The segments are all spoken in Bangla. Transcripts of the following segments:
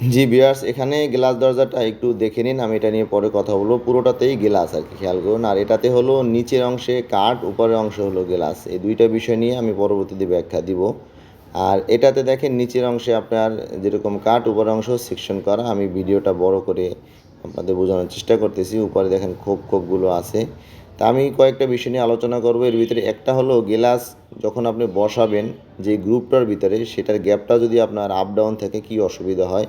জি বিয়ার্স এখানে গ্লাস দরজাটা একটু দেখে নিন, আমি এটা নিয়ে পরে কথা বলব। পুরোটাতেই গ্লাস আর কি, খেয়াল করুন। আর এটাতে হলো নিচের অংশে কাঠ, উপরের অংশ হলো গ্লাস। এই দুইটা বিষয় নিয়ে আমি পরবর্তীতে ব্যাখ্যা দিব। আর এটাতে দেখেন নিচের অংশে আপনার যেরকম কাঠ, উপরের অংশ সেকশন করা। আমি ভিডিওটা বড় করে আপনাদের বোঝানোর চেষ্টা করতেছি। উপরে দেখেন খোপ, খোপগুলো আছে। তা আমি কয়েকটা বিষয় নিয়ে আলোচনা করব। এর ভিতরে একটা হলো গ্লাস যখন আপনি বসাবেন, যে গ্রুপটার ভিতরে, সেটার গ্যাপটা যদি আপনার আপ ডাউন থাকে, কি অসুবিধা হয়?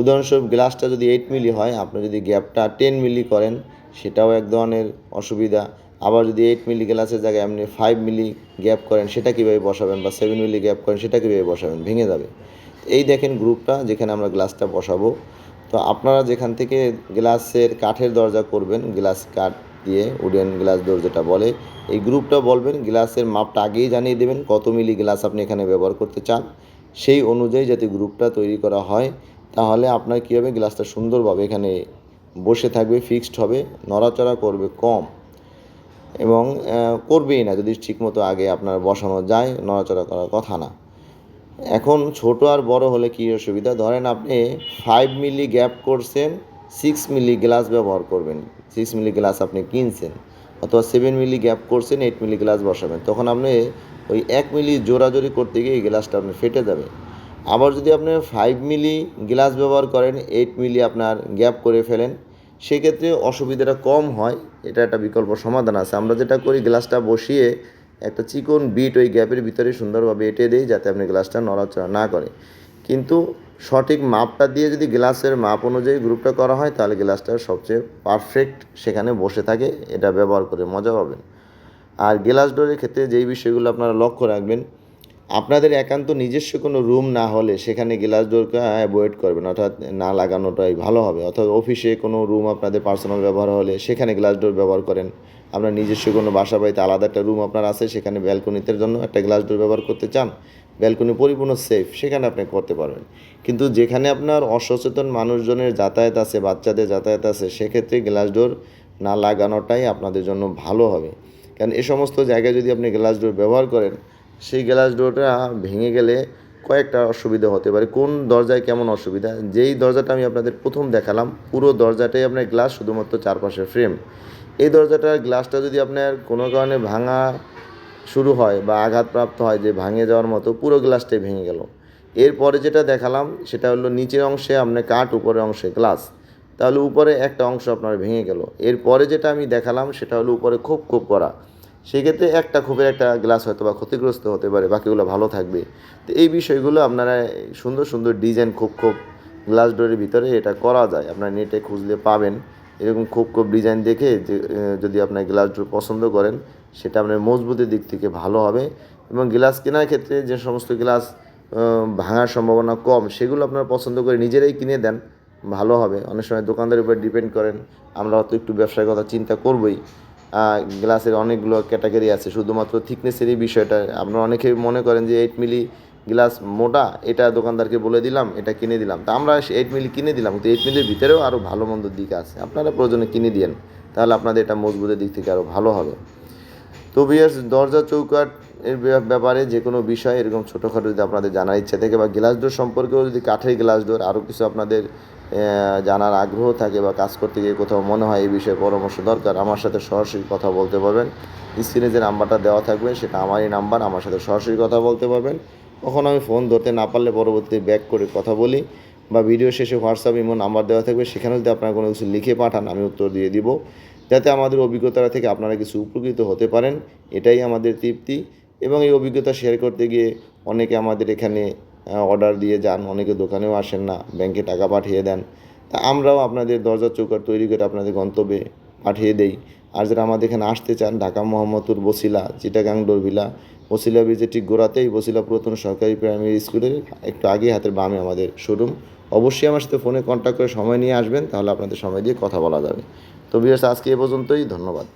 উদাহরণস্বরূপ গ্লাসটা যদি এইট মিলি হয়, আপনি যদি গ্যাপটা টেন মিলি করেন, সেটাও এক ধরনের অসুবিধা। আবার যদি এইট মিলি গ্লাসের জায়গায় আপনি ফাইভ মিলি গ্যাপ করেন, সেটা কীভাবে বসাবেন বা সেভেন মিলি গ্যাপ করেন, সেটা কীভাবে বসাবেন, ভেঙে যাবে। এই দেখেন গ্রুপটা যেখানে আমরা গ্লাসটা বসাবো। তো আপনারা যেখান থেকে গ্লাসের কাঠের দরজা করবেন, গ্লাস কাঠ দিয়ে উডেন গ্লাস ডোর যেটা বলে, এই গ্রুপটা বলবেন, গ্লাসের মাপটা আগেই জানিয়ে দেবেন কত মিলি গ্লাস আপনি এখানে ব্যবহার করতে চান। সেই অনুযায়ী যাতে গ্রুপটা তৈরি করা হয় তাহলে আপনার কী হবে? গ্লাসটা সুন্দরভাবে এখানে বসে থাকবে ফিক্সড হবে, নড়াচড়া করবে কম। এবং করবেই না যদি ঠিকমতো আগে আপনার বসানো যায়, নড়াচড়া করার কথা না। এখন ছোট আর বড় হলে কী অসুবিধা? ধরেন আপনি ফাইভ মিলি গ্যাপ করছেন সিক্স মিলি গ্লাস ব্যবহার করবেন। সিক্স মিলি গ্লাস আপনি কিনছেন, অথবা সেভেন মিলি গ্যাপ করছেন এইট মিলি গ্লাস বসাবেন। তখন আপনি ওই এক মিলি জোরাজোরি করতে গিয়ে এই গ্লাসটা আপনি ফেটে যাবে। আবার যদি আপনি ফাইভ মিলি গ্লাস ব্যবহার করেন এইট মিলি আপনার গ্যাপ করে ফেলেন, সেক্ষেত্রে অসুবিধাটা কম হয়। এটা একটা বিকল্প সমাধান আছে। আমরা যেটা করি গ্লাসটা বসিয়ে একটা চিকন বিট ওই গ্যাপের ভিতরে সুন্দরভাবে এঁটে দিই, যাতে আপনি গ্লাসটা নড়াচড়া না করে। কিন্তু সঠিক মাপটা দিয়ে যদি গ্লাসের মাপ অনুযায়ী গ্রুপটা করা হয়, তাহলে গ্লাসটা সবচেয়ে পারফেক্ট সেখানে বসে থাকে। এটা ব্যবহার করে মজা পাবেন। আর গ্লাস ডোরের ক্ষেত্রে যেই বিষয়গুলো আপনারা লক্ষ্য রাখবেন আপনাদের একান্ত নিজস্ব কোনো রুম না হলে সেখানে গ্লাস ডোরকে অ্যাভয়েড করবেন, অর্থাৎ না লাগানোটাই ভালো হবে। অর্থাৎ অফিসে কোনো রুম আপনাদের পার্সোনাল ব্যবহার হলে সেখানে গ্লাস ডোর ব্যবহার করেন। আপনার নিজস্ব কোনো বাসা বাড়িতে আলাদা একটা রুম আপনার আছে, সেখানে ব্যালকনিতে জন্য একটা গ্লাস ডোর ব্যবহার করতে চান, ব্যালকনি পরিপূর্ণ সেফ, সেখানে আপনি করতে পারবেন। কিন্তু যেখানে আপনার অসচেতন মানুষজনের যাতায়াত আছে, বাচ্চাদের যাতায়াত আছে, সেক্ষেত্রে গ্লাস ডোর না লাগানোটাই আপনাদের জন্য ভালো হবে। কারণ এ সমস্ত জায়গায় যদি আপনি গ্লাস ডোর ব্যবহার করেন সেই গ্লাস ডোরটা ভেঙে গেলে কয়েকটা অসুবিধা হতে পারে। কোন দরজায় কেমন অসুবিধা? যেই দরজাটা আমি আপনাদের প্রথম দেখালাম, পুরো দরজাটাই আপনার গ্লাস শুধুমাত্র চারপাশে ফ্রেম এই দরজাটার গ্লাসটা যদি আপনার কোনো কারণে ভাঙা শুরু হয় বা আঘাতপ্রাপ্ত হয়, যে ভাঙে যাওয়ার মতো, পুরো গ্লাসটাই ভেঙে গেল। এরপরে যেটা দেখালাম, সেটা হলো নিচের অংশে আপনার কাঠ, উপরের অংশে গ্লাস তাহলে উপরে একটা অংশ আপনার ভেঙে গেল। এরপরে যেটা আমি দেখালাম, সেটা হলো উপরে খোপ খোপ করা। সেক্ষেত্রে একটা খোপের একটা গ্লাস হয়তো বা ক্ষতিগ্রস্ত হতে পারে, বাকিগুলো ভালো থাকবে। তো এই বিষয়গুলো আপনারা সুন্দর সুন্দর ডিজাইন খোপ খোপ গ্লাস ডোরের ভিতরে এটা করা যায়। আপনার নেটে খুঁজলে পাবেন। এরকম খুব খুব ডিজাইন দেখে যদি আপনার গ্লাস ডোর পছন্দ করেন, সেটা আপনার মজবুতের দিক থেকে ভালো হবে এবং গ্লাস কেনার ক্ষেত্রে যে সমস্ত গ্লাস ভাঙার সম্ভাবনা কম, সেগুলো আপনারা পছন্দ করে নিজেরাই কিনে দেন, ভালো হবে। অনেক সময় দোকানদারের উপর ডিপেন্ড করেন, আমরা হয়তো একটু ব্যবসার কথা চিন্তা করবই। গ্লাসের অনেকগুলো ক্যাটাগরি আছে, শুধুমাত্র থিকনেসেরই বিষয়টা। আপনারা অনেকে মনে করেন যে এইট মিলি গ্লাস মোটা, এটা দোকানদারকে বলে দিলাম, এটা কিনে দিলাম। তা আমরা এইট মিলি কিনে দিলাম, কিন্তু এইট মিলির ভিতরেও আরও ভালো মন্দ দিক আছে। আপনারা প্রয়োজনে কিনে দিয়েন, তাহলে আপনাদের এটা মজবুতের দিক থেকে আরও ভালো হবে। তো বিয়ার্স দরজা চৌকাট এর ব্যাপারে যে কোনো বিষয় এরকম ছোটোখাটো যদি আপনাদের জানার ইচ্ছা থাকে, বা গ্লাস ডোর সম্পর্কেও যদি কাঠের গ্লাস ডোর আরও কিছু আপনাদের জানার আগ্রহ থাকে বা কাজ করতে গিয়ে কোথাও মনে হয় এই বিষয়ে পরামর্শ দরকার, আমার সাথে সরাসরি কথা বলতে পারবেন। স্ক্রিনে যে নাম্বারটা দেওয়া থাকবে, সেটা আমারই নাম্বার, আমার সাথে সরাসরি কথা বলতে পারবেন। কখনো আমি ফোন ধরতে না পারলে পরবর্তীতে ব্যাক করে কথা বলি বা ভিডিও শেষে হোয়াটসঅ্যাপ ইমো নাম্বার দেওয়া থাকবে সেখানে যদি আপনারা কোনো কিছু লিখে পাঠান, আমি উত্তর দিয়ে দিব। যাতে আমাদের অভিজ্ঞতা থেকে আপনারা কিছু উপকৃত হতে পারেন, এটাই আমাদের তৃপ্তি। এবং এই অভিজ্ঞতা শেয়ার করতে গিয়ে অনেকে আমাদের এখানে অর্ডার দিয়ে যান, অনেকে দোকানেও আসেন না ব্যাংকে টাকা পাঠিয়ে দেন। তা আমরাও আপনাদের দরজা চৌকার তৈরি করে আপনাদের গন্তব্যে পাঠিয়ে দেই। আর যারা আমাদের এখানে আসতে চান, ঢাকা মোহাম্মদপুর বসিলা চিটাগাং ডোরভিলা বসিলা ব্রিজের ঠিক গোড়াতেই বসিলা পুরাতন সরকারি প্রাইমারি স্কুলের একটু আগে হাতের বামে আমাদের শোরুম অবশ্যই আমার সাথে ফোনে কন্ট্যাক্ট করে সময় নিয়ে আসবেন, তাহলে আপনাদের সময় দিয়ে কথা বলা যাবে। তো বিয়ার্স আজকে এ পর্যন্তই, ধন্যবাদ।